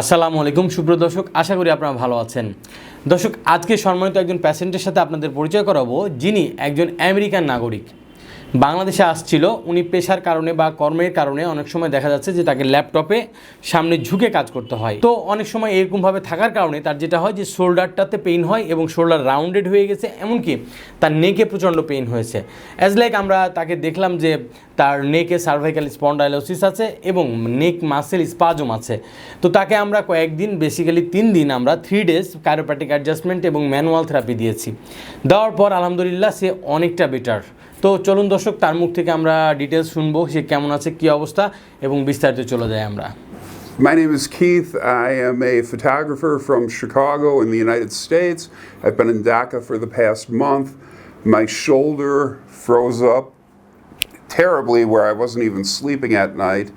আসসালামু আলাইকুম, সুপ্রিয় দর্শক, আশা করি আপনারা ভালো আছেন। দর্শক, আজকে সম্মানিত একজন প্যাসেন্টের সাথে আপনাদের পরিচয় করাবো, যিনি একজন আমেরিকান নাগরিক। বাংলাদেশে আসছিল। উনি পেশার কারণে বা কর্মের কারণে অনেক সময় দেখা যাচ্ছে যে তাকে ল্যাপটপে সামনে ঝুঁকে কাজ করতে হয়। তো অনেক সময় এরকমভাবে থাকার কারণে তার যেটা হয় যে শোল্ডারটাতে পেইন হয় এবং শোল্ডার রাউন্ডেড হয়ে গেছে, এমনকি তার নেকে প্রচণ্ড পেইন হয়েছে। অ্যাজ লাইক আমরা তাকে দেখলাম যে তার নেকে সার্ভাইকাল স্পন্ডাইলোসিস আছে এবং নেক মাসেল স্পাজম আছে। তো তাকে আমরা কয়েকদিন বেসিক্যালি তিন দিন আমরা থ্রি ডেজ কায়োপ্যাটিক অ্যাডজাস্টমেন্ট এবং ম্যানুয়াল থেরাপি দিয়েছি। দেওয়ার পর আলহামদুলিল্লাহ সে অনেকটা বেটার তো চলুন দর্শক তার মুখ থেকে আমরা ডিটেলস শুনবো সে কেমন আছে কী অবস্থা এবং বিস্তারিত চলে যাই আমরা My name is Keith. I am a photographer from Chicago in the United States. I've been in DACA for the past month. My shoulder froze up terribly where I wasn't even sleeping at night.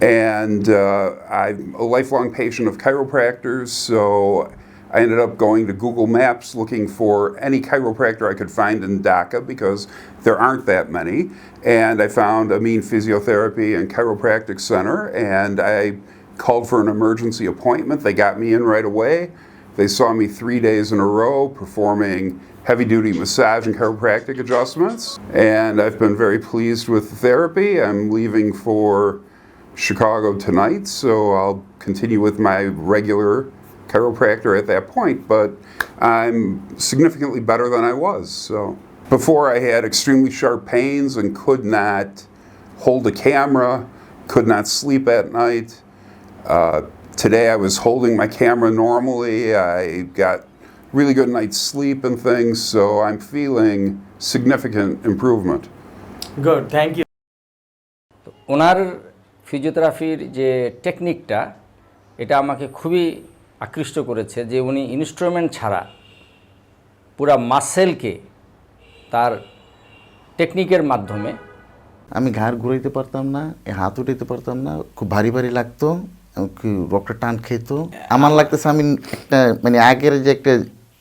And uh, I'm a lifelong patient of chiropractors, so I ended up going to Google Maps looking for any chiropractor I could find in Dhaka because there aren't that many. And I found Amin Physiotherapy and Chiropractic Center, and I called for an emergency appointment. They got me in right away. They saw me three days in a row performing heavy duty massage and chiropractic adjustments. And I've been very pleased with the therapy. I'm leaving for Chicago tonight, so I'll continue with my regular chiropractor at that point. But I'm significantly better than I was. So before I had extremely sharp pains and could not hold a camera, could not sleep at night. Uh, today I was holding my camera normally. I got really good night's sleep and things, so I'm feeling significant improvement. Good thank you ওনার ফিজিওথেরাপির যে টেকনিকটা এটা আমাকে খুবই আকৃষ্ট করেছে যে উনি instrument ছাড়া পুরা মাসেলকে তার টেকনিকের মাধ্যমে আমি ঘাড় ঘুরাইতে পারতাম না এ হাত উঠাইতে পারতাম না খুব ভারী ভারী লাগতো কি রক্তটা টান খেত। আমার লাগতেছে আমি একটা মানে আগের যে একটা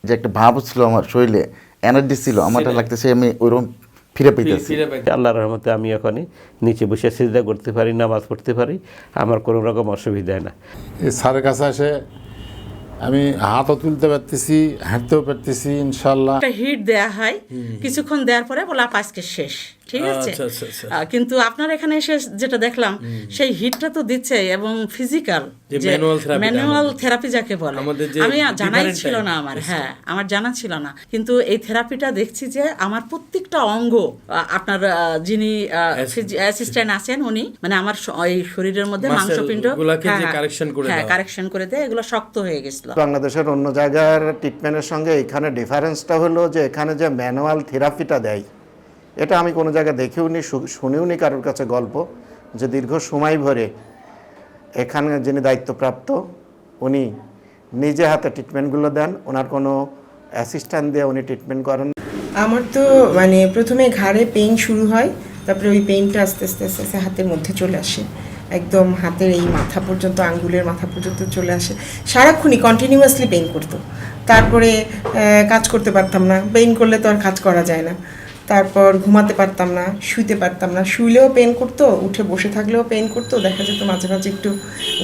যে একটা ভাব ছিল আমার শরীরে এনার্জি ছিল আমারটা লাগতেছে আমি ওইরকম ফিরে পেতেছি পাই আল্লাহর রহমতে আমি এখনই নিচে বসে সিজদা করতে পারি নামাজ পড়তে পারি আমার কোনো রকম অসুবিধা হয় না। এই স্যারের কাছে এসে আমি হাতও তুলতে পারতেছি হাঁটতেও পারতেছি ইনশাল্লাহ। একটা হিট দেয়া হয়। কিছুক্ষণ দেওয়ার পরে বলা আজকে শেষ। ঠিক আছে? আচ্ছা, আচ্ছা, আচ্ছা। আহ, কিন্তু আপনার এখানে এসে যেটা দেখলাম সেই হিটটা তো দিচ্ছে এবং ফিজিক্যাল ম্যানুয়াল থেরাপি যাকে বলে। আমি জানাই ছিল না আমার হ্যাঁ আমার জানা ছিল না। কিন্তু এই থেরাপিটা দেখছি যে আমার প্রত্যেকটা অঙ্গ আপনার যিনি অ্যাসিস্ট্যান্ট আছেন উনি মানে আমার এই শরীরের মধ্যে মাংসপিণ্ড হ্যাঁ, হ্যাঁ, correction করে হ্যাঁ। কারেকশন করে দেয় এগুলো শক্ত হয়ে গেছিল। বাংলাদেশের অন্য জায়গার ট্রিটমেন্টের সঙ্গে এখানে ডিফারেন্সটা হলো যে এখানে যে ম্যানুয়াল থেরাপিটা দেয় এটা আমি কোনো জায়গায় দেখেও নি শুনেও নি কারোর কাছে গল্প যে দীর্ঘ সময় ভরে এখানে যিনি দায়িত্বপ্রাপ্ত, উনি নিজে হাতে ট্রিটমেন্টগুলো দেন, ওনার কোনো অ্যাসিস্ট্যান্ট দিয়ে উনি ট্রিটমেন্ট করেন আমার তো মানে প্রথমে ঘাড়ে পেইন শুরু হয়, তারপরে ওই পেইনটা আস্তে আস্তে আস্তে আস্তে হাতের মধ্যে চলে আসে। একদম হাতের এই মাথা পর্যন্ত, আঙ্গুলের মাথা পর্যন্ত চলে আসে। সারাক্ষণই কন্টিনিউয়াসলি পেইন করতো। তারপরে কাজ করতে পারতাম না। পেইন করলে তো আর কাজ করা যায় না। তারপর ঘুমাতে পারতাম না, শুইতে পারতাম না। শুইলেও পেন করতো, উঠে বসে থাকলেও পেন করতো। দেখা যেত মাঝে মাঝে একটু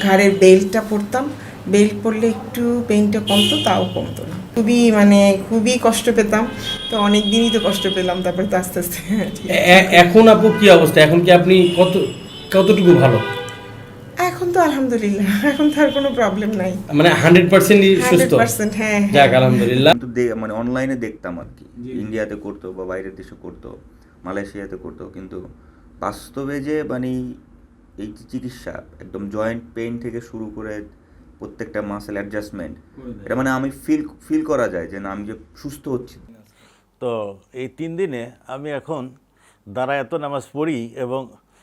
ঘাড়ের বেল্টটা পরতাম। বেল্ট পরলে একটু পেনটা কমতো, তাও কমতো না। খুবই মানে খুবই কষ্ট পেতাম। তো অনেক দিনই তো কষ্ট পেলাম, তারপরে তো আস্তে আস্তে এখন আপু কি অবস্থা? এখন কি আপনি কত, কতটুকু ভালো? তো আলহামদুলিল্লাহ এখন তো আর কোনো প্রবলেম নাই। মানে হান্ড্রেড পার্সেন্টই সুস্থ। পার্সেন্ট হ্যাঁ হ্যাঁ। যাক আলহামদুলিল্লাহ। কিন্তু মানে অনলাইনে দেখতাম আর কি। ইন্ডিয়াতে করতো বা বাইরের দেশে করতো মালয়েশিয়াতে করতো কিন্তু বাস্তবে যে মানে এই যে চিকিৎসা একদম জয়েন্ট পেইন থেকে শুরু করে প্রত্যেকটা মাসেল অ্যাডজাস্টমেন্ট এটা মানে আমি ফিল ফিল করা যায় যে না আমি যে সুস্থ হচ্ছি। তো এই তিন দিনে আমি এখন দাঁড়ায় এত নামাজ পড়ি এবং